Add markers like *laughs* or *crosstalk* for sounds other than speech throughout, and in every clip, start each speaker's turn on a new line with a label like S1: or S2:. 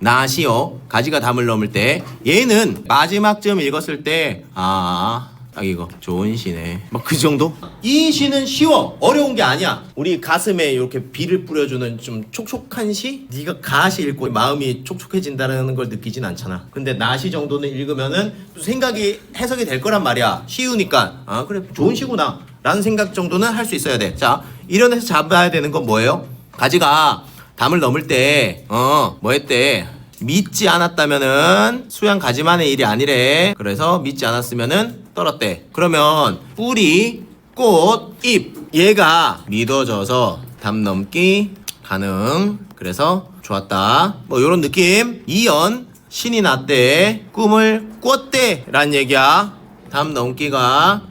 S1: 나시오 가지가 담을 넘을 때 얘는 마지막 점 읽었을 때아 딱 이거. 좋은 시네. 막 그 정도? 이 시는 쉬워. 어려운 게 아니야. 우리 가슴에 이렇게 비를 뿌려주는 좀 촉촉한 시? 네가 가시 읽고 마음이 촉촉해진다는 걸 느끼진 않잖아. 근데 나시 정도는 읽으면은 생각이 해석이 될 거란 말이야. 쉬우니까. 아 그래. 좋은 시구나. 라는 생각 정도는 할 수 있어야 돼자 이런 데서 잡아야 되는 건 뭐예요? 가지가 담을 넘을 때, 어, 뭐 했대? 믿지 않았다면은 수양 가지만의 일이 아니래. 그래서 믿지 않았으면은 떨었대. 그러면 뿌리, 꽃, 잎. 얘가 믿어져서 담 넘기 가능. 그래서 좋았다. 뭐 요런 느낌. 이연 신이 났대. 꿈을 꿨대. 란 얘기야. 담 넘기가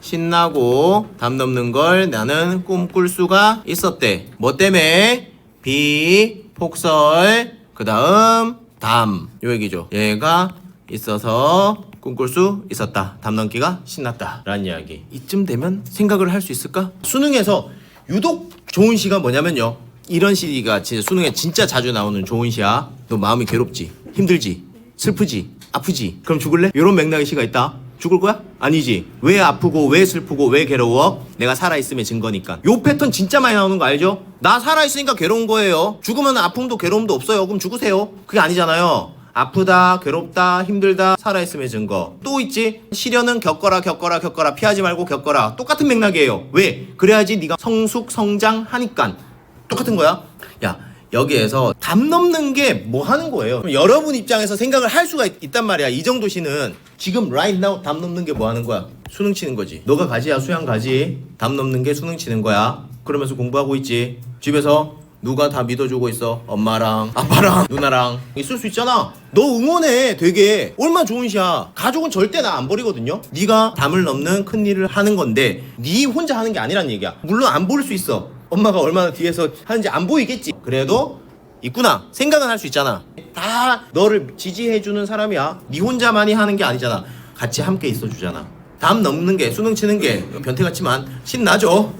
S1: 신나고 담 넘는 걸 나는 꿈꿀 수가 있었대. 뭐 때문에? 비, 폭설, 그 다음 담. 요 얘기죠. 얘가 있어서 꿈꿀 수 있었다. 담 넘기가 신났다. 라는 이야기. 이쯤 되면 생각을 할 수 있을까? 수능에서 유독 좋은 시가 뭐냐면요. 이런 시가 진짜 수능에 진짜 자주 나오는 좋은 시야. 너 마음이 괴롭지? 힘들지? 슬프지? 아프지? 그럼 죽을래? 이런 맥락의 시가 있다. 죽을 거야? 아니지. 왜 아프고 왜 슬프고 왜 괴로워? 내가 살아있음의 증거니까. 요 패턴 진짜 많이 나오는 거 알죠? 나 살아있으니까 괴로운 거예요. 죽으면 아픔도 괴로움도 없어요. 그럼 죽으세요. 그게 아니잖아요. 아프다, 괴롭다, 힘들다, 살아있음의 증거. 또 있지? 시련은 겪어라, 겪어라, 겪어라. 피하지 말고 겪어라. 똑같은 맥락이에요. 왜? 그래야지 네가 성숙, 성장하니까. 똑같은 거야. 야, 여기에서 담 넘는 게 뭐 하는 거예요? 여러분 입장에서 생각을 할 수가 있, 단 말이야. 이 정도 시는 지금 right now 담 넘는 게 뭐 하는 거야? 수능 치는 거지. 너가 가지야 수양 가지. 담 넘는 게 수능 치는 거야. 그러면서 공부하고 있지. 집에서 누가 다 믿어주고 있어? 엄마랑 아빠랑 *laughs* 누나랑 있을 수 있잖아. 너 응원해. 되게 얼마나 좋은 시야. 가족은 절대 나 안 버리거든요. 네가 담을 넘는 큰 일을 하는 건데 네 혼자 하는 게 아니란 얘기야. 물론 안 보일 수 있어. 엄마가 얼마나 뒤에서 하는지 안 보이겠지. 그래도 있구나. 생각은 할 수 있잖아. 다 너를 지지해주는 사람이야. 네 혼자만이 하는 게 아니잖아. 같이 함께 있어주잖아. 담 넘는 게 수능 치는 게 변태 같지만 신나죠.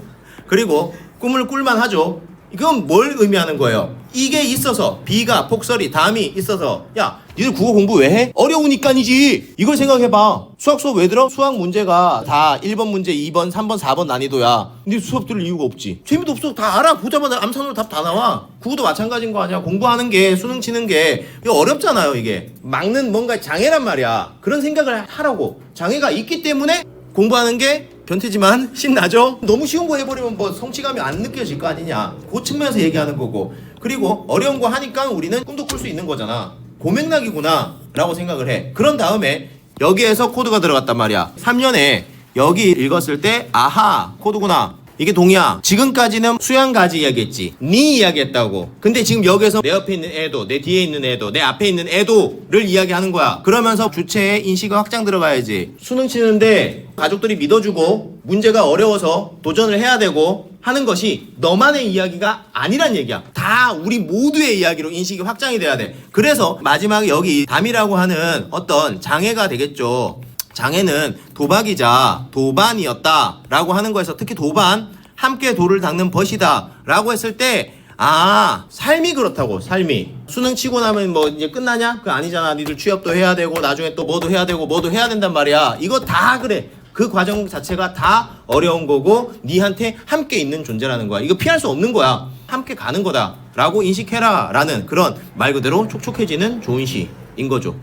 S1: 그리고 꿈을 꿀만 하죠. 이건 뭘 의미하는 거예요? 이게 있어서 비가 폭설이 담이 있어서 야 니들 국어 공부 왜 해? 어려우니까니지. 이걸 생각해봐. 수학 수업 왜 들어? 수학 문제가 다 1번 문제 2번 3번 4번 난이도야. 근데 수업 들을 이유가 없지. 재미도 없어. 다 알아. 보자마자 암산으로 답 다 나와. 국어도 마찬가지인 거 아니야. 공부하는 게 수능 치는 게. 이거 어렵잖아요 이게. 막는 뭔가 장애란 말이야. 그런 생각을 하라고. 장애가 있기 때문에 공부하는 게 변태지만 *laughs* 신나죠? 너무 쉬운 거 해버리면 뭐 성취감이 안 느껴질 거 아니냐. 그 측면에서 얘기하는 거고. 그리고 어려운 거 하니까 우리는 꿈도 꿀 수 있는 거잖아 고맥락이구나 라고 생각을 해 그런 다음에 여기에서 코드가 들어갔단 말이야 3년에 여기 읽었을 때 아하 코드구나 이게 동이야. 지금까지는 수양가지 이야기했지. 네 이야기했다고. 근데 지금 여기서 내 옆에 있는 애도, 내 뒤에 있는 애도, 내 앞에 있는 애도를 이야기하는 거야. 그러면서 주체의 인식은 확장 들어가야지. 수능 치는데 가족들이 믿어주고 문제가 어려워서 도전을 해야 되고 하는 것이 너만의 이야기가 아니란 얘기야. 다 우리 모두의 이야기로 인식이 확장이 돼야 돼. 그래서 마지막에 여기 담이라고 하는 어떤 장애가 되겠죠. 장애는 도박이자 도반이었다 라고 하는 거에서 특히 도반 함께 돌을 닦는 벗이다 라고 했을 때 아, 삶이 그렇다고, 삶이. 수능 치고 나면 뭐 이제 끝나냐? 그 아니잖아. 니들 취업도 해야 되고, 나중에 또 뭐도 해야 되고, 뭐도 해야 된단 말이야. 이거 다 그래. 그 과정 자체가 다 어려운 거고, 니한테 함께 있는 존재라는 거야. 이거 피할 수 없는 거야. 함께 가는 거다. 라고 인식해라. 라는 그런 말 그대로 촉촉해지는 좋은 시인 거죠.